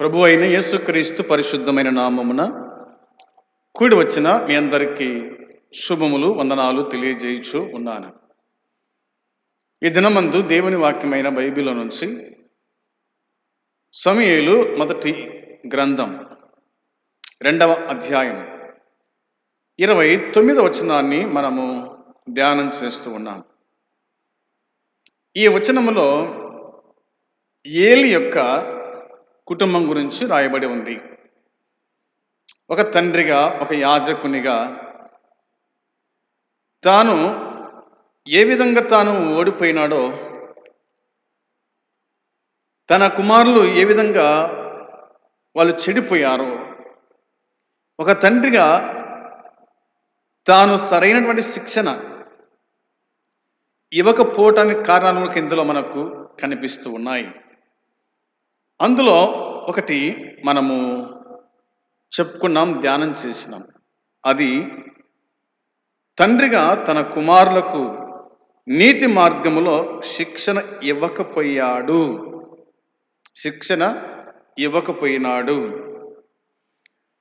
ప్రభు అయిన యేసుక్రీస్తు పరిశుద్ధమైన నామమున కూడి వచ్చిన మీ అందరికీ శుభములు వందనాలు తెలియజేయచూ ఉన్నాను. ఈ దినమందు దేవుని వాక్యమైన బైబిల్ నుంచి సమయలు మొదటి గ్రంథం రెండవ అధ్యాయం ఇరవై తొమ్మిదవ వచనాన్ని మనము ధ్యానం చేస్తూ ఉన్నాం. ఈ వచనములో ఏలి యొక్క కుటుంబం గురించి రాయబడి ఉంది. ఒక తండ్రిగా ఒక యాజకునిగా తాను ఏ విధంగా తాను ఓడిపోయినాడో తన కుమారులు ఏ విధంగా వాళ్ళు చెడిపోయారో ఒక తండ్రిగా తాను సరైనటువంటి శిక్షణ ఇవ్వకపోవటానికి కారణాలు ఇందులో మనకు కనిపిస్తూ ఉన్నాయి. అందులో ఒకటి మనము చెప్పుకున్నాం ధ్యానం చేసినాం. అది తండ్రిగా తన కుమారులకు నీతి మార్గములో శిక్షణ ఇవ్వకపోయాడు. శిక్షణ ఇవ్వకపోయినాడు.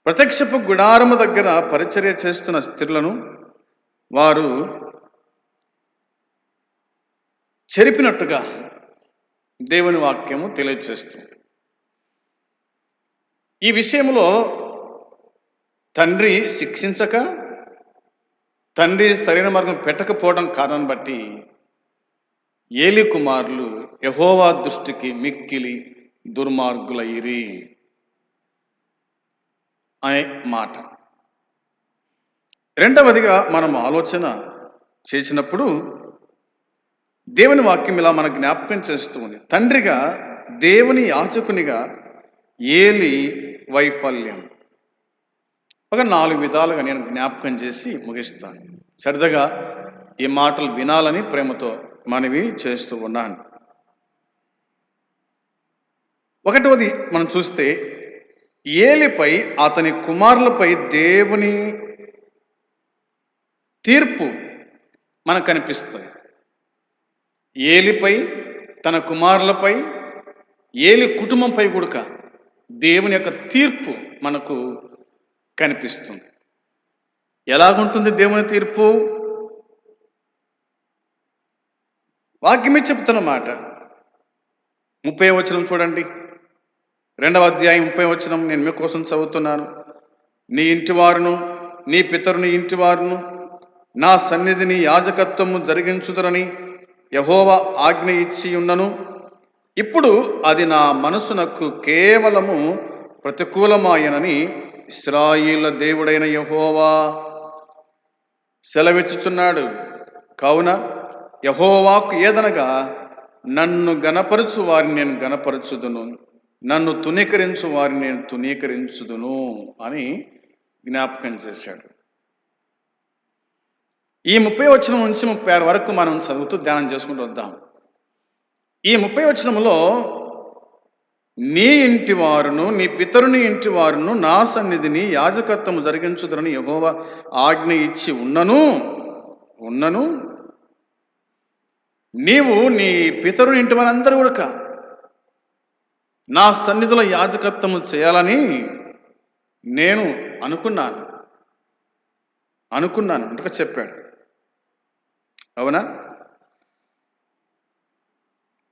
ప్రత్యక్షపు గుడారము దగ్గర పరిచర్య చేస్తున్న స్త్రీలను వారు చెరిపినట్టుగా దేవుని వాక్యము తెలియజేస్తుంది ఈ విషయంలో తండ్రి శిక్షించక తండ్రి సరైన మార్గం పెట్టకపోవడం కారణం బట్టి ఏలి కుమారులు యహోవా దృష్టికి మిక్కిలి దుర్మార్గులయ్యిరి అనే మాట. రెండవదిగా మనం ఆలోచన చేసినప్పుడు దేవుని వాక్యం ఇలా మన జ్ఞాపకం చేస్తూ ఉంది. తండ్రిగా దేవుని యాచకునిగా ఏలి వైఫల్యం. ఒక నాలుగు విధాలుగా నేను జ్ఞాపకం చేసి ముగిస్తాను. సరదాగా ఈ మాటలు వినాలని ప్రేమతో మనవి చేస్తూ ఉన్నాను. ఒకటవది మనం చూస్తే ఏలిపై అతని కుమారులపై దేవుని తీర్పు మనకు కనిపిస్తుంది. ఏలిపై తన కుమారులపై ఏలి కుటుంబంపై కూడా దేవుని యొక్క తీర్పు మనకు కనిపిస్తుంది. ఎలాగుంటుంది దేవుని తీర్పు? వాక్యమే చెప్తున్న మాట. ముప్పై వచనం చూడండి. రెండవ అధ్యాయం ముప్పై వచనం నేను మీకోసం చదువుతున్నాను. నీ ఇంటివారును నీ పితరుని ఇంటివారును నా సన్నిధిని యాజకత్వము జరిగించుదరని యహోవ ఆజ్ఞ ఇచ్చి ఉన్నను. ఇప్పుడు అది నా మనసునకు కేవలము ప్రతికూలమాయనని ఇస్రాయిల దేవుడైన యహోవా సెలవిచ్చుచున్నాడు. కావున యహోవాకు ఏదనగా నన్ను గనపరచు వారిని నేను గనపరచుదును నన్ను తునీకరించు వారిని నేను తునీకరించుదును అని జ్ఞాపకం చేశాడు. ఈ ముప్పై వచ్చిన నుంచి ముప్పై ఆరు వరకు మనం చదువుతూ ధ్యానం చేసుకుంటూ వద్దాం. ఈ ముప్పై వచనంలో నీ ఇంటి వారును నీ పితరుని ఇంటి వారును నా సన్నిధిని యాజకత్వము జరిగించుదరని యహోవ ఆజ్ఞ ఇచ్చి ఉన్నను ఉన్నను. నీవు నీ పితరుని ఇంటి వారందరూ ఉడక నా సన్నిధిలో యాజకత్వము చేయాలని నేను అనుకున్నాను అనుకున్నాను అంటగా చెప్పాడు అవునా?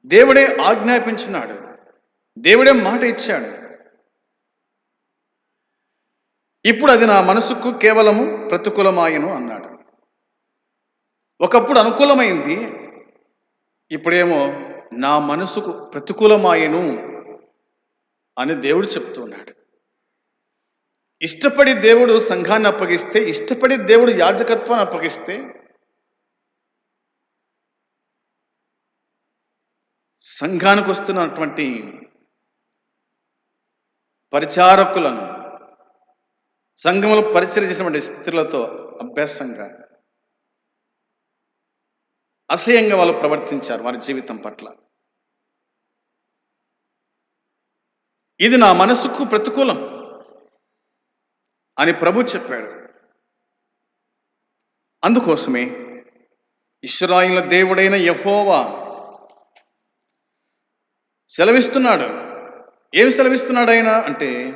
దేవుడే ఆజ్ఞాపించినాడు. దేవుడే మాట ఇచ్చాడు. ఇప్పుడు అది నా మనసుకు కేవలము ప్రతికూలమాయను అన్నాడు. ఒకప్పుడు అనుకూలమైంది. ఇప్పుడేమో నా మనసుకు ప్రతికూలమాయను అని దేవుడు చెప్తున్నాడు. ఇష్టపడి దేవుడు సంఘాన్ని అప్పగిస్తే ఇష్టపడి దేవుడు యాజకత్వాన్ని అప్పగిస్తే సంఘానికి వస్తున్నటువంటి పరిచారకులను సంఘములు పరిచయం చేసినటువంటి స్త్రీలతో అభ్యాసంగా అసహ్యంగా వాళ్ళు ప్రవర్తించారు వారి జీవితం పట్ల. ఇది నా మనసుకు ప్రతికూలం అని ప్రభు చెప్పాడు. అందుకోసమే ఇస్రాయిల దేవుడైన యహోవా సెలవిస్తున్నాడు. ఏమి సెలవిస్తున్నాడు ఆయన అంటే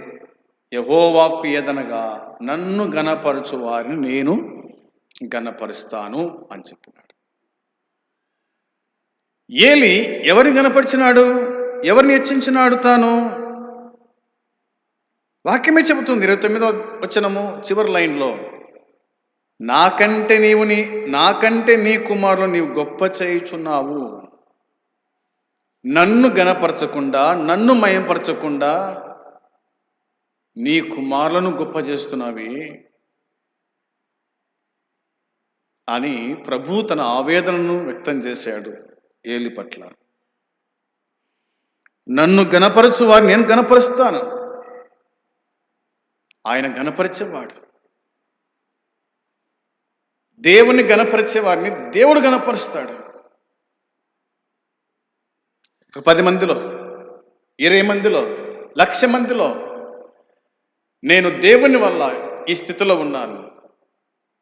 యహోవాకు ఏదనగా నన్ను గణపరచు వారిని నేను గణపరుస్తాను అని చెప్పినాడు. ఏలి ఎవరిని గణపరిచినాడు ఎవరిని హెచ్చించినాడు తాను? వాక్యమే చెబుతుంది ఇరవై తొమ్మిదో వచ్చినము చివరి లైన్లో. నాకంటే నీవు నీ నాకంటే నీ కుమారులు నీవు గొప్ప చేయుచున్నావు. నన్ను గణపరచకుండా నన్ను మయంపరచకుండా నీ కుమారులను గొప్ప చేస్తున్నావి అని ప్రభు తన ఆవేదనను వ్యక్తం చేశాడు ఏలి పట్ల. నన్ను గణపరచు వారిని నేను గణపరుస్తాను. ఆయన గణపరిచేవాడు. దేవుని గణపరిచే వారిని దేవుడు గణపరుస్తాడు. పది మందిలో ఇరవై మందిలో లక్ష మందిలో నేను దేవుని వల్ల ఈ స్థితిలో ఉన్నాను.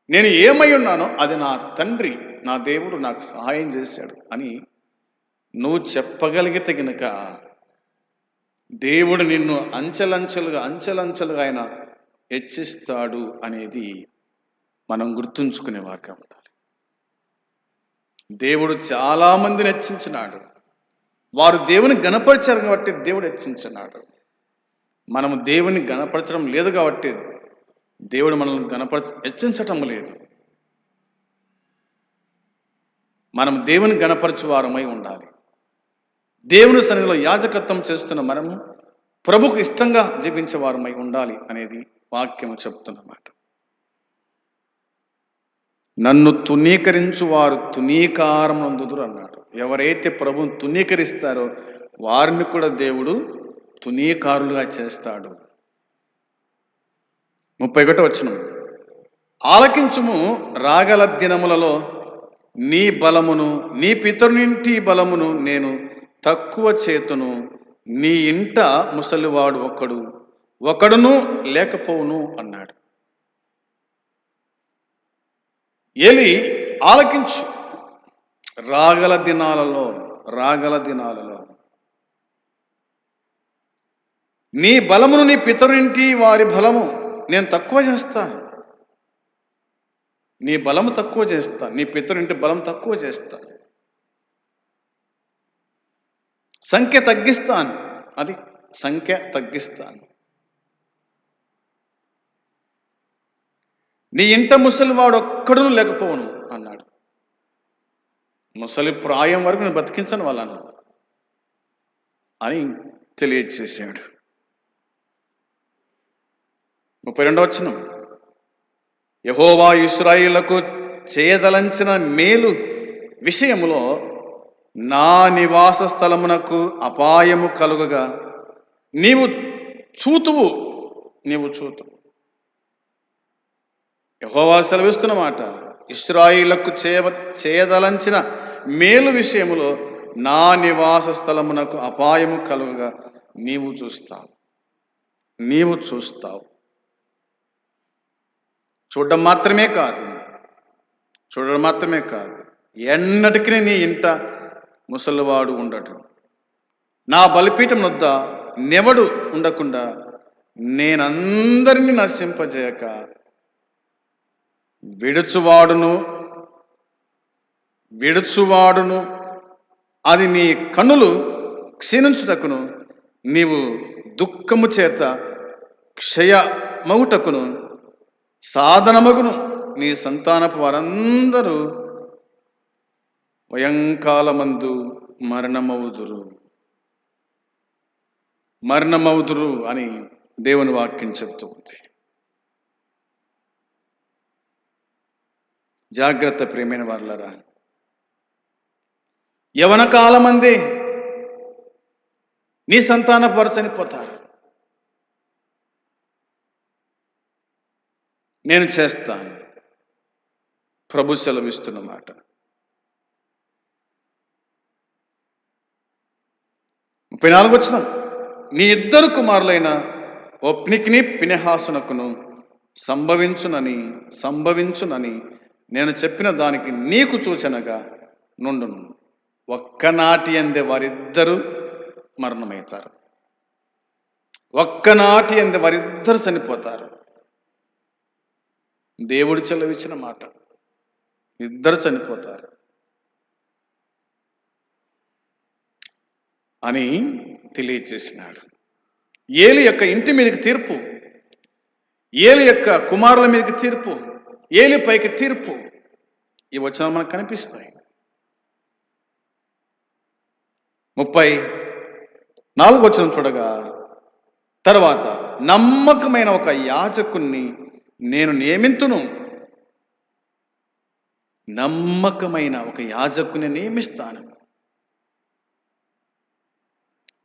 నేను ఏమై ఉన్నానో అది నా తండ్రి నా దేవుడు నాకు సహాయం చేశాడు అని నువ్వు చెప్పగలిగితే గనుక దేవుడు నిన్ను అంచెలంచెలుగా అంచెలంచెలుగా ఆయన హెచ్చిస్తాడు అనేది మనం గుర్తుంచుకునేవారుగా ఉండాలి. దేవుడు చాలామందిని హెచ్చించినాడు. వారు దేవుని గణపరిచారు కాబట్టి దేవుడు హెచ్చించినాడు మనము దేవుని గణపరచడం లేదు కాబట్టి దేవుడు మనల్ని గణపరచ హెచ్చించటం లేదు. మనం దేవుని గణపరచు వారమై ఉండాలి. దేవుని సన్నిధిలో యాజకత్వం చేస్తున్న మనము ప్రభుకు ఇష్టంగా జీవించే వారమై ఉండాలి అనేది వాక్యం చెప్తున్నమాట. నన్ను తునీకరించు వారు తునీకారం నందుదురు అన్నాడు. ఎవరైతే ప్రభుని తునీకరిస్తారో వారిని కూడా దేవుడు తునీకారులుగా చేస్తాడు. ముప్పై ఒకటి వచ్చిన ఆలకించుము రాగల దినములలో నీ బలమును నీ పితరునింటి బలమును నేను తక్కువ చేతును. నీ ఇంట ముసలివాడు ఒకడు ఒకడును లేకపోవును అన్నాడు. ఎలి ఆలకించు. రాగల దినాలలో రాగల దినాలలో. నీ బలమును నీ పితరునింటి వారి బలము నేను తక్కువ చేస్తాను నీ బలము తక్కువ చేస్తా. నీ పితరునింటి బలం తక్కువ చేస్తా. సంఖ్య తగ్గిస్తాను. అది సంఖ్య తగ్గిస్తాను. నీ ఇంట ముసలివాడు ఒక్కడు లేకపోవను అన్నాడు. ముసలి ప్రాయం వరకు నేను బతికించను వాళ్ళను అని తెలియచేసాడు ముప్పై రెండవ వచ్చిన యహోవా ఇస్రాయిలకు చేయదలంచిన మేలు విషయములో నా నివాస స్థలమునకు అపాయము కలుగగా నీవు చూతువు నీవు చూతువు యహోవా సెలవిస్తున్న మాట ఇస్రాయిలకు చేయ చేయదలంచిన మేలు విషయములో నా నివాస స్థలమునకు అపాయము కలుగగా నీవు చూస్తావు. నీవు చూస్తావు. చూడడం మాత్రమే కాదు. చూడడం మాత్రమే కాదు. ఎన్నటికీ నీ ఇంట ముసలివాడు ఉండటం నా బలిపీఠం వద్ద నెవడు ఉండకుండా నేనందరినీ నశింపజేయక విడుచువాడును విడుచువాడును. అది నీ కన్నులు క్షీణించుటకును నీవు దుఃఖము చేత క్షయమగుటకును సాధనమగును. నీ సంతానపు వారందరూ వయంకాలమందు మరణమవుదురు. మరణమవుదురు అని దేవుని వాక్యం చెప్తూ ఉంది. జాగ్రత్త ప్రేమైన వారులరా. యవన కాలమంది నీ సంతాన పరచని పోతారు. నేను చేస్తాను. ప్రభు సెలవిస్తున్న మాట. ముప్పై నాలుగు వచ్చిన నీ ఇద్దరు కుమారులైన ఒప్నికిని పినహాసునకును సంభవించునని సంభవించునని నేను చెప్పిన దానికి నీకు సూచనగా నుండును. ఒక్కనాటి అందే వారిద్దరూ మరణమవుతారు. ఒక్కనాటి అందే వారిద్దరు చనిపోతారు. దేవుడు చెలవిచ్చిన మాట. ఇద్దరు చనిపోతారు. అని తెలియచేసినాడు ఏలి యొక్క ఇంటి మీదకి తీర్పు ఏలి యొక్క కుమారుల మీదకి తీర్పు ఏలి పైకి తీర్పు. ఈ వచనాలు మనకు కనిపిస్తాయి ముప్పై నాలుగు వచనం చూడగా తర్వాత నమ్మకమైన ఒక యాజకుణ్ణి నేను నియమింతును. నమ్మకమైన ఒక యాజకుని నియమిస్తాను.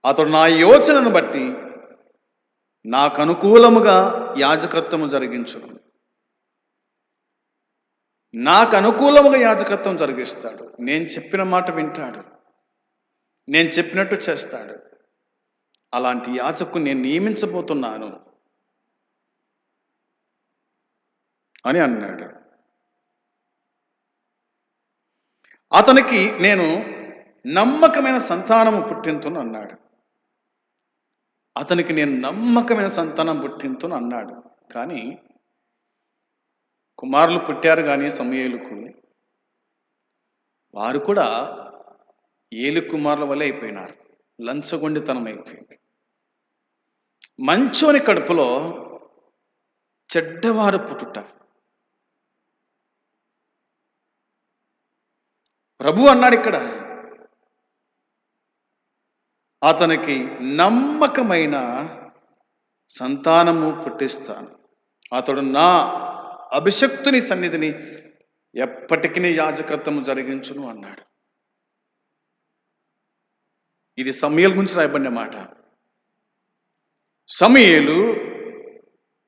అతడు నా యోచనను బట్టి నాకు అనుకూలముగా యాజకత్వము జరిగించును. నాకు అనుకూలముగా యాజకత్వం జరిగిస్తాడు. నేను చెప్పిన మాట వింటాడు. నేను చెప్పినట్టు చేస్తాడు. అలాంటి యాజకు నేను నియమించబోతున్నాను అని అన్నాడు. అతనికి నేను నమ్మకమైన సంతానము పుట్టింతును అన్నాడు. అతనికి నేను నమ్మకమైన సంతానం పుట్టింతును అన్నాడు. కానీ కుమారులు పుట్టారు కానీ సమయలకు. వారు కూడా ఏలు కుమారుల వల్ల అయిపోయినారు. లంచగొండితనం అయిపోయింది మంచోని కడుపులో చెడ్డవారు పుట్టుట. ప్రభు అన్నాడు ఇక్కడ అతనికి నమ్మకమైన సంతానము పుట్టిస్తాను. అతడు నా అభిషక్తుని సన్నిధిని ఎప్పటికీ యాజకత్వము జరిగించును అన్నాడు. ఇది సమయల గురించి రాయబడిన మాట. సమయలు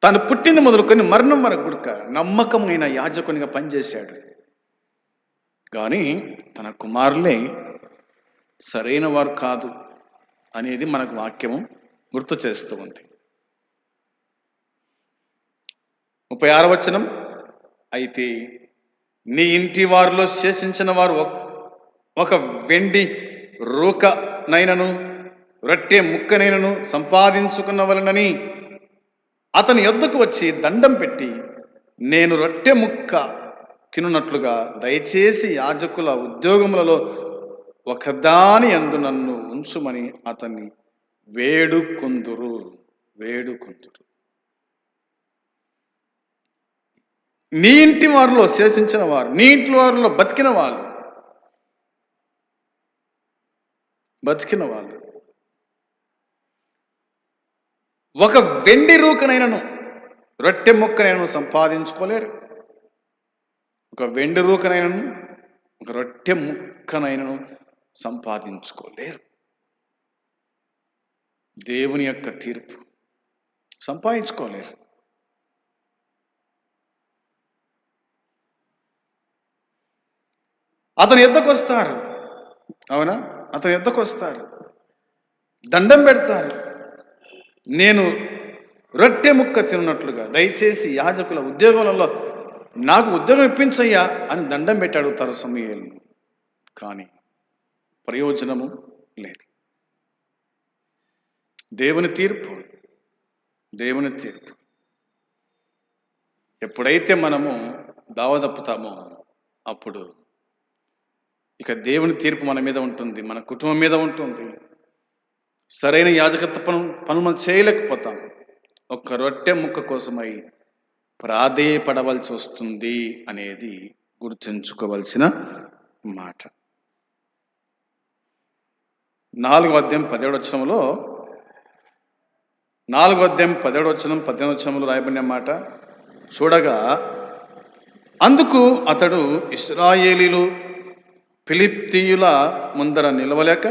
తను పుట్టింది మొదలుకొని మరణం వరకు గుడక నమ్మకమైన యాజకునిగా పనిచేశాడు. కానీ తన కుమారులే సరైన వారు కాదు అనేది మనకు వాక్యము గుర్తు చేస్తూ ఉంది. ముప్పై వచనం అయితే నీ ఇంటి వారిలో శేషించిన వారు ఒక వెండి రూకనైనను రొట్టె ముక్కనైనను సంపాదించుకున్న వలనని అతని యొద్దకు వచ్చి దండం పెట్టి నేను రొట్టె ముక్క తినున్నట్లుగా దయచేసి యాజకుల ఉద్యోగములలో ఒకదాని అందు నన్ను ఉంచుమని అతన్ని వేడుకొందురు. వేడుకొందురు. నీ ఇంటి వారిలో శేషించిన వారు నీ ఇంటి వారిలో బతికిన వాళ్ళు. బతికిన వాళ్ళు. ఒక వెండి రూకనైనను రొట్టె ముక్కనైనను సంపాదించుకోలేరు. ఒక వెండి రూకనైనను ఒక రొట్టె ముక్కనైనను సంపాదించుకోలేరు. దేవుని యొక్క తీర్పు. సంపాదించుకోలేరు. అతని ఎద్దకు వస్తారు. అవునా? అతని ఎద్దకు వస్తారు. దండం పెడతారు. నేను రొట్టె ముక్క తిన్నట్లుగా దయచేసి యాజకుల ఉద్యోగాలలో నాకు ఉద్యోగం ఇప్పించయ్యా అని దండం పెట్టి అడుగుతారు సమయాలు. కానీ ప్రయోజనము లేదు. దేవుని తీర్పు దేవుని తీర్పు. ఎప్పుడైతే మనము దావదప్పుతామో అప్పుడు ఇక దేవుని తీర్పు మన మీద ఉంటుంది మన కుటుంబం మీద ఉంటుంది. సరైన యాజకత్వ పను పనులు మనం చేయలేకపోతాం. ఒక్క రొట్టె ముక్క కోసమై ప్రాధేయపడవలసి వస్తుంది అనేది గుర్తుంచుకోవలసిన మాట. నాలుగు అధ్యాయం పదిహేడు వచ్చనంలో నాలుగు అధ్యాయం పదిహేడు వచ్చనం పద్దెనిమిది వచ్చనంలో రాయబడిన మాట చూడగా అందుకు అతడు ఇస్రాయేలీలు ఫిలిప్తీయుల ముందర నిలవలేక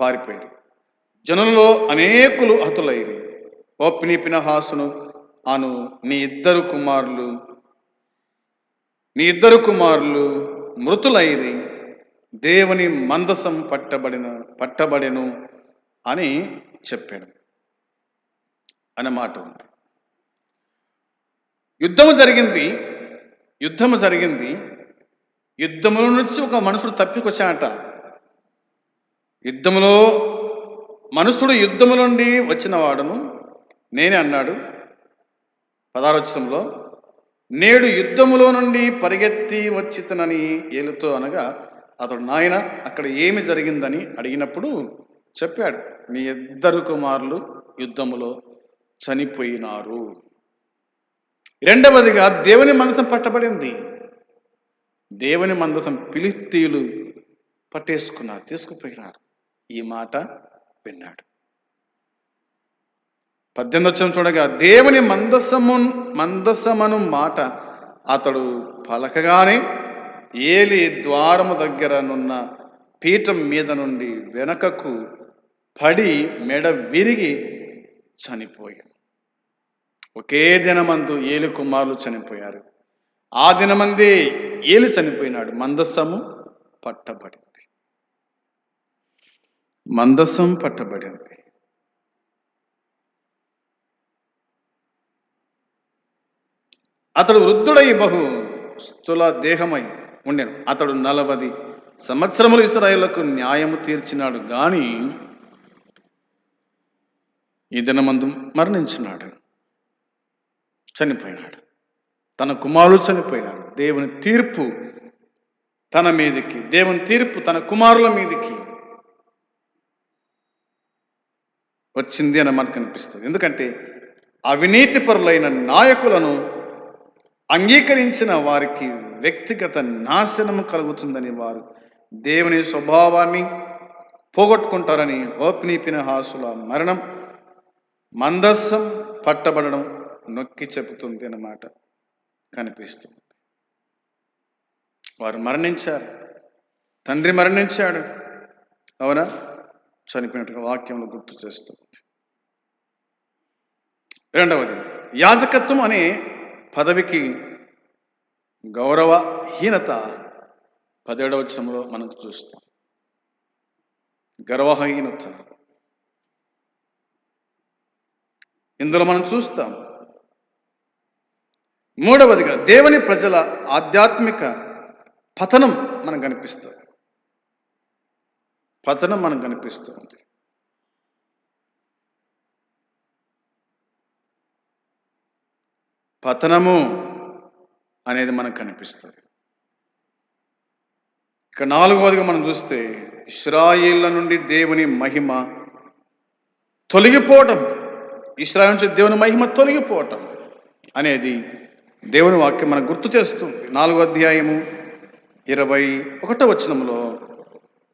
పారిపోయారు. జనులలో అనేకులు హతులైరి ఓపిని పినహాసును అను నీ ఇద్దరు కుమారులు నీ ఇద్దరు కుమారులు మృతులైరి దేవుని మందసం పట్టబడిన పట్టబడెను అని చెప్పాను అనే మాట ఉంది. యుద్ధము జరిగింది యుద్ధము జరిగింది. యుద్ధముల నుంచి ఒక మనుషుడు తప్పికొచ్చాడట. యుద్ధములో మనుషుడు యుద్ధము నుండి వచ్చిన వాడును నేనే అన్నాడు. పదారోచనంలో నేడు యుద్ధములో నుండి పరిగెత్తి వచ్చితనని ఏలుతో అనగా అతడు నాయన అక్కడ ఏమి జరిగిందని అడిగినప్పుడు చెప్పాడు మీ ఇద్దరు కుమారులు యుద్ధములో చనిపోయినారు. రెండవదిగా దేవుని మనసు పట్టబడింది. దేవుని మందసం పిలిస్తీయులు పట్టేసుకున్నారు తీసుకుపోయినారు. ఈ మాట విన్నాడు. పద్దెనిమిది వచ్చిన చూడగా దేవుని మందసము మందసమను మాట అతడు పలకగానే ఏలి ద్వారము దగ్గర నున్న పీఠం మీద నుండి వెనకకు పడి మెడ విరిగి చనిపోయాడు ఒకే దినమందు ఏలి కుమారులు చనిపోయారు. ఆ దినమందే ఏలి చనిపోయినాడు. మందస్సము పట్టబడింది. మందస్సం పట్టబడింది. అతడు వృద్ధుడై బహు స్థూల దేహమై ఉండెను. అతడు నలవది సంవత్సరములు ఇస్రాయిలకు న్యాయము తీర్చినాడు. గాని ఈ దినమందు మరణించినాడు. చనిపోయినాడు. తన కుమారులు చనిపోయినారు దేవుని తీర్పు తన మీదికి దేవుని తీర్పు తన కుమారుల మీదికి వచ్చింది అని మనకు అనిపిస్తుంది. ఎందుకంటే అవినీతి పరులైన నాయకులను అంగీకరించిన వారికి వ్యక్తిగత నాశనము కలుగుతుందని వారు దేవుని స్వభావాన్ని పోగొట్టుకుంటారని హోప్ని హాసుల మరణం మందస్సం పట్టబడడం నొక్కి చెబుతుంది అన్నమాట. కనిపిస్తుంది. వారు మరణించారు. తండ్రి మరణించాడు. అవునా? చనిపోయినట్టుగా వాక్యంలో గుర్తు చేస్తుంది. రెండవది యాజకత్వం అనే పదవికి గౌరవహీనత పదిహేడవ వచనంలో మనం చూస్తాం. గర్వహీనత. ఇందులో మనం చూస్తాం మూడవదిగా దేవుని ప్రజల ఆధ్యాత్మిక పతనం మనకు కనిపిస్తుంది. పతనం మనకు కనిపిస్తుంది. పతనము అనేది మనకు కనిపిస్తుంది. ఇక నాలుగవదిగా మనం చూస్తే ఇస్రాయిల్ల నుండి దేవుని మహిమ తొలగిపోవటం. ఇస్రాయిల్ నుంచి దేవుని మహిమ తొలగిపోవటం అనేది దేవుని వాక్యం మనకు గుర్తు చేస్తుంది. నాలుగో అధ్యాయము ఇరవై ఒకటో వచనంలో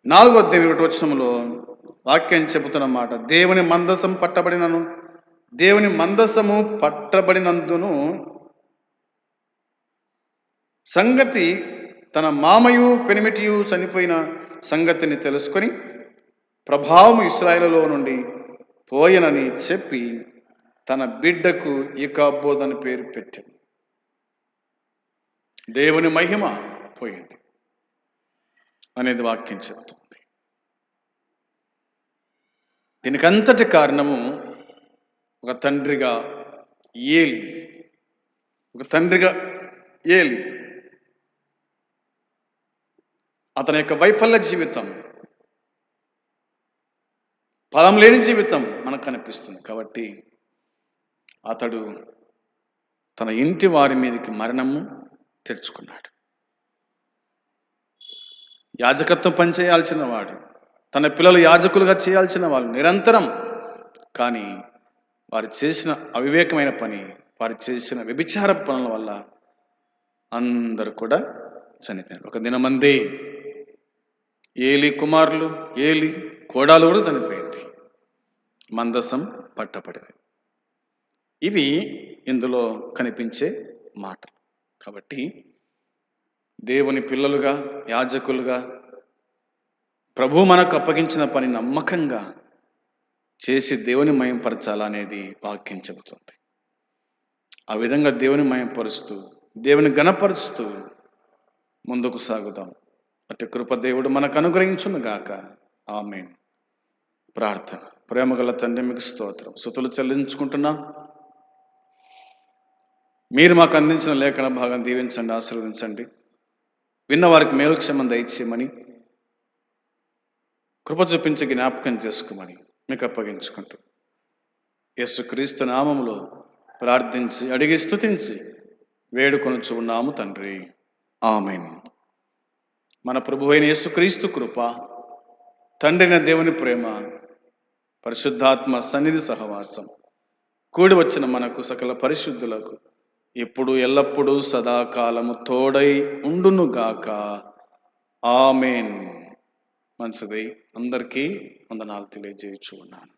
నాలుగో అధ్యాయం ఒకటి వచనంలో వాక్యం చెబుతున్నమాట దేవుని మందసం పట్టబడినను దేవుని మందసము పట్టబడినందును సంగతి తన మామయు పెనిమిటియు చనిపోయిన సంగతిని తెలుసుకొని ప్రభావం ఇస్రాయిలలో నుండి పోయనని చెప్పి తన బిడ్డకు ఇకాబోద్ అని పేరు పెట్టింది దేవుని మహిమ పోయింది అనేది వాక్యం చెబుతుంది. దీనికంతటి కారణము ఒక తండ్రిగా ఏలి ఒక తండ్రిగా ఏలి అతని యొక్క వైఫల్య జీవితం ఫలం లేని జీవితం మనకు కనిపిస్తుంది. కాబట్టి అతడు తన ఇంటి వారి మీదకి మరణము తెచ్చుకున్నాడు యాజకత్వం పనిచేయాల్సిన వాడు తన పిల్లలు యాజకులుగా చేయాల్సిన వాళ్ళు నిరంతరం. కానీ వారు చేసిన అవివేకమైన పని వారు చేసిన వ్యభిచార పనుల వల్ల అందరూ కూడా చనిపోయారు. ఒక దినమందే ఏలి కుమారులు ఏలి కోడాలు కూడా చనిపోయింది. మందసం పట్టపడింది ఇవి ఇందులో కనిపించే మాటలు. కాబట్టి దేవుని పిల్లలుగా యాజకులుగా ప్రభు మనకు అప్పగించిన పని నమ్మకంగా చేసి దేవుని మయంపరచాలనేది వాక్యం చెబుతుంది. ఆ విధంగా దేవుని మయంపరుస్తూ దేవుని గణపరుస్తూ ముందుకు సాగుదాం. అటు కృప దేవుడు మనకు అనుగ్రహించునుగాక ఆమెన్. ప్రార్థన. ప్రేమగల తండ్రి మీకు స్తోత్రం. సుతులు చెల్లించుకుంటున్నాం. మీరు మాకు అందించిన లేఖన భాగం దీవించండి ఆశీర్వదించండి. విన్న వారికి మేలుక్షేమం దయచేయమని కృప చూపించి జ్ఞాపకం చేసుకోమని మీకు అప్పగించుకుంటూ యేసుక్రీస్తు నామములో ప్రార్థించి అడిగి స్థుతించి వేడుకొనుచు ఉన్నాము తండ్రి. ఆమెన్. మన ప్రభు అయిన యేసుక్రీస్తు కృప తండ్రిన దేవుని ప్రేమ పరిశుద్ధాత్మ సన్నిధి సహవాసం కూడి వచ్చిన మనకు సకల పరిశుద్ధులకు ఇప్పుడు ఎల్లప్పుడూ సదాకాలము తోడై ఉండునుగాక. ఆమెన్. మంచిది అందరికీ వందనాలు తెలియజేయచ్చు ఉన్నాను